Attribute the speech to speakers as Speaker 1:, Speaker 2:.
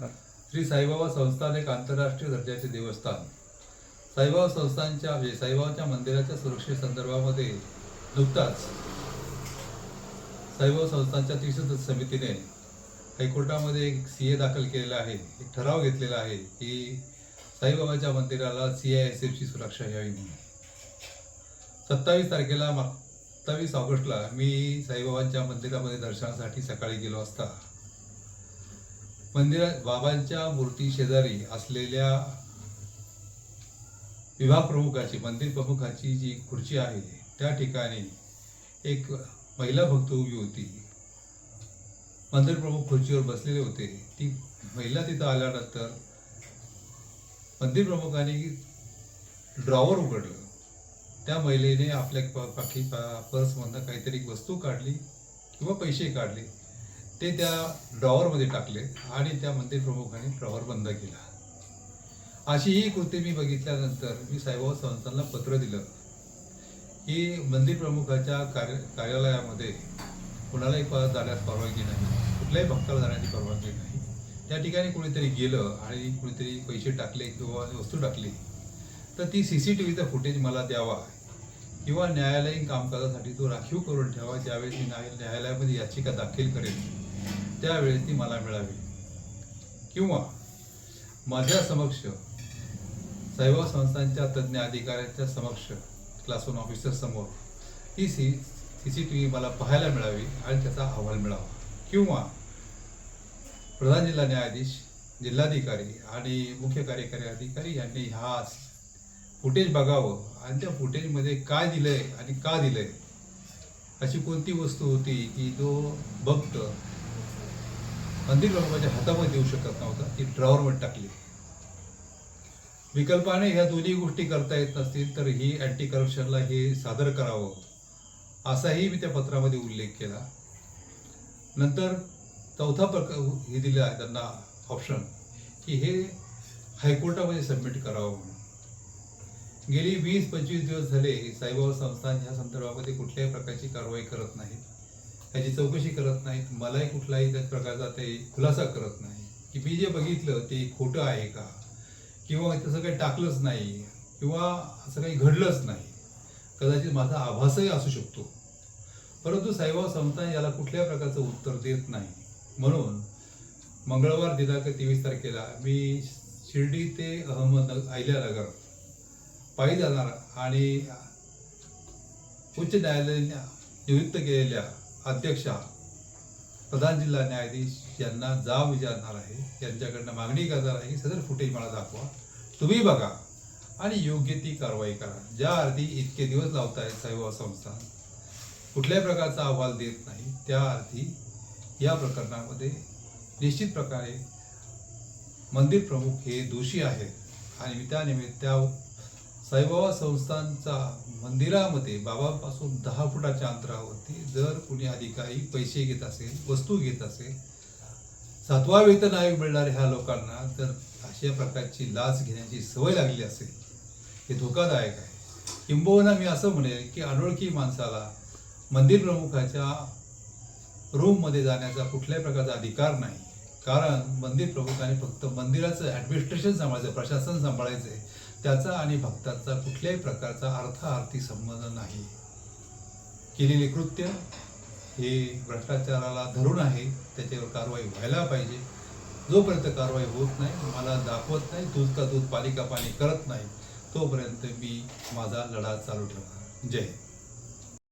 Speaker 1: श्री साईबाबा संस्थान एक आंतरराष्ट्रीय दर्जाचे देवस्थान. साईबाबा संस्थानच्या म्हणजे साईबाबाच्या मंदिराच्या सुरक्षेसंदर्भामध्ये नुकताच साईबाबा संस्थानच्या त्रिसदस्य समितीने हायकोर्टामध्ये एक सी ए दाखल केलेला आहे. एक ठराव घेतलेला आहे की साईबाबाच्या मंदिराला सी आय एस एफची सुरक्षा घ्यावी म्हणून. सत्तावीस तारखेला मा सत्तावीस ऑगस्टला मी साईबाबांच्या मंदिरामध्ये दर्शनासाठी सकाळी गेलो असता. मंदिरात बाबांच्या मूर्ती शेजारी असलेल्या विभाग प्रमुखाची मंदिर प्रमुखाची जी खुर्ची आहे त्या ठिकाणी एक महिला भक्त उभी होती. मंदिर प्रमुख खुर्चीवर बसलेले होते. ती महिला तिथं आल्यानंतर मंदिर प्रमुखाने ड्रॉवर उघडलं. त्या महिलेने आपल्या प- पाठी पर्समधनं काहीतरी वस्तू काढली किंवा पैसे काढले. ते त्या ड्रॉवरमध्ये टाकले आणि त्या मंदिर प्रमुखाने ड्रॉवर बंद केला. अशी ही कृती मी बघितल्यानंतर मी साईबाबा संस्थांना पत्र दिलं. की मंदिर प्रमुखाच्या कार्य कार्यालयामध्ये कुणालाही प- जाण्यास परवानगी नाही कुठल्याही भक्ताला जाण्याची परवानगी नाही. त्या ठिकाणी कुणीतरी गेलं आणि कुणीतरी पैसे टाकले किंवा वस्तू टाकली तर ती सी सी टी व्हीचा फुटेज मला द्यावा किंवा न्यायालयीन कामकाजासाठी तो राखीव करून ठेवा ज्यावेळेस मी न्यायालयामध्ये याचिका दाखल करेन. त्यावेळेस ती मला मिळावी किंवा माझ्या समक्ष साईबाबा संस्थांच्या तज्ज्ञ अधिकाऱ्यांच्या समक्ष क्लास वन ऑफिसर समोर ती C C C T V मला पाहायला मिळावी आणि त्याचा अहवाल मिळावा. किंवा प्रधान जिल्हा न्यायाधीश जिल्हाधिकारी आणि मुख्य कार्यकारी अधिकारी यांनी ह्या फुटेज बघावं आणि त्या फुटेजमध्ये काय दिलंय आणि का दिलंय अशी कोणती वस्तू होती की तो बघतं मंदिर माझ्या हातामध्ये देऊ शकत नव्हता. ती ड्रॉवरमध्ये टाकली. विकल्पाने ह्या दोन्ही गोष्टी करता येत नसतील तर ही अँटी करप्शनला हे सादर करावं. असाही मी त्या पत्रामध्ये उल्लेख केला. नंतर चौथा प्रकार हे दिलं आहे त्यांना ऑप्शन की हे हायकोर्टामध्ये सबमिट करावं म्हणून. गेली वीस पंचवीस दिवस झाले साईबाबा संस्थान ह्या संदर्भामध्ये कुठल्याही प्रकारची कारवाई करत नाहीत. त्याची चौकशी करत नाहीत मलाही कुठलाही त्या प्रकारचा ते खुलासा करत नाही. की मी जे बघितलं ते खोटं आहे का? किंवा तसं काही टाकलंच नाही किंवा असं काही घडलंच नाही. कदाचित माझा आभासही असू शकतो. परंतु साईबाबा संस्थान याला कुठल्या प्रकारचं उत्तर देत नाही. म्हणून मंगळवार दिनांक तेवीस तारखेला मी शिर्डी ते अहमदनगर अहिल्यानगर पायी जाणार आणि उच्च न्यायालयाने नियुक्त केलेल्या अध्यक्षा प्रधान जिल्हा न्यायाधीश यांना जाब विचारणार आहे. यांच्याकडनं मागणी करणार आहे सदर फुटेज मला दाखवा. तुम्ही बघा आणि योग्य ती कारवाई करा. ज्या अर्थी इतके दिवस लावताय साईबाबा संस्था कुठल्याही प्रकारचा अहवाल देत नाही. त्या अर्थी या प्रकरणामध्ये निश्चित प्रकारे मंदिर प्रमुख हे दोषी आहेत. आणि त्यानिमित्त त्या साईबाबा संस्थानचा मंदिरामध्ये बाबापासून दहा फुटाच्या अंतरावरती जर कुणी अधिकारी पैसे घेत असेल वस्तू घेत असेल सातवा वेतन आयोग मिळणाऱ्या ह्या लोकांना तर अशा प्रकारची लाच घेण्याची सवय लागली असेल हे धोकादायक आहे. किंबहुना मी असं म्हणेल की अनोळखी माणसाला मंदिर प्रमुखाच्या रूममध्ये जाण्याचा कुठल्याही प्रकारचा अधिकार नाही. कारण मंदिर प्रमुखाने फक्त मंदिराचं ॲडमिनिस्ट्रेशन सांभाळायचं प्रशासन सांभाळायचं आहे त्याचा आणि भक्तांचा कुठल्याही प्रकारचा अर्थार्थी संबंध नाही. केलेले कृत्य हे भ्रष्टाचाराला धरून आहे. त्याच्यावर कारवाई व्हायला पाहिजे. जोपर्यंत कारवाई होत नाही मला दाखवत नाही दूध का दूध पाणी का पाणी करत नाही तोपर्यंत मी माझा लढा चालू ठेवणार. जय हिंद.